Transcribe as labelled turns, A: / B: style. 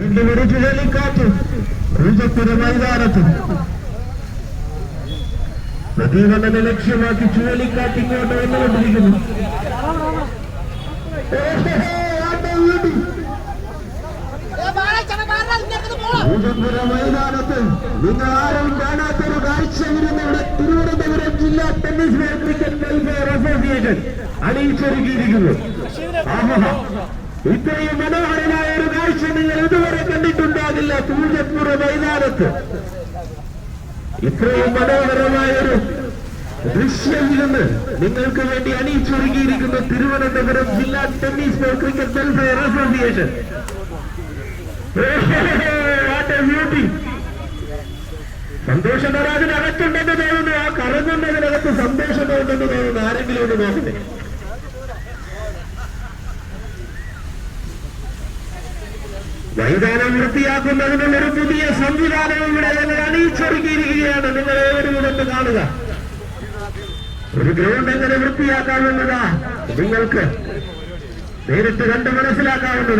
A: ഒരു ചുഴലിക്കാറ്റ് പൂജപ്പുര മൈതാനത്ത് പ്രദീപനെ ലക്ഷ്യമാക്കി ചുഴലിക്കാറ്റ് ഇങ്ങോട്ട് വന്നുകൊണ്ടിരിക്കുന്നു. പൂജപ്പുര മൈതാനത്ത് നിങ്ങൾ ആരും കാണാത്തൊരു കാഴ്ച വരുന്ന ഇവിടെ തിരുവനന്തപുരം ജില്ലാ ടെന്നീസ് അസോസിയേഷൻ അണിയിച്ചൊരുക്കിയിരിക്കുന്നു. ഇത്രയും മനോഹരമായ ഇതുവരെ കണ്ടിട്ടുണ്ടാകില്ല. പൂജപ്പുര മൈതാനത്ത് ഇത്രയും മനോഹരമായ ഒരു ദൃശ്യം ഇരുന്ന് നിങ്ങൾക്ക് വേണ്ടി അണിയിച്ചൊരുക്കിയിരിക്കുന്ന തിരുവനന്തപുരം ജില്ലാ tennis ball cricket welfare association സന്തോഷം അകത്തുണ്ടെന്ന് തോന്നുന്നു. ആ കറങ്ങുന്നതിനകത്ത് സന്തോഷം തോന്നുന്നു. ആരെങ്കിലും ഒന്ന് നോക്കട്ടെ. മൈതാനം വൃത്തിയാക്കുന്നതിനുള്ള ഒരു പുതിയ സംവിധാനം ഇവിടെ ഞങ്ങൾ അണിയിച്ചൊരുക്കിയിരിക്കുകയാണ്. നിങ്ങൾ ഏവരും ഇതൊന്ന് കാണുക. ഒരു ഗ്രൗണ്ട് എങ്ങനെ വൃത്തിയാക്കാവുന്നതാ? നിങ്ങൾക്ക് നേരിട്ട് കണ്ട് മനസ്സിലാക്കാവുന്നതാണ്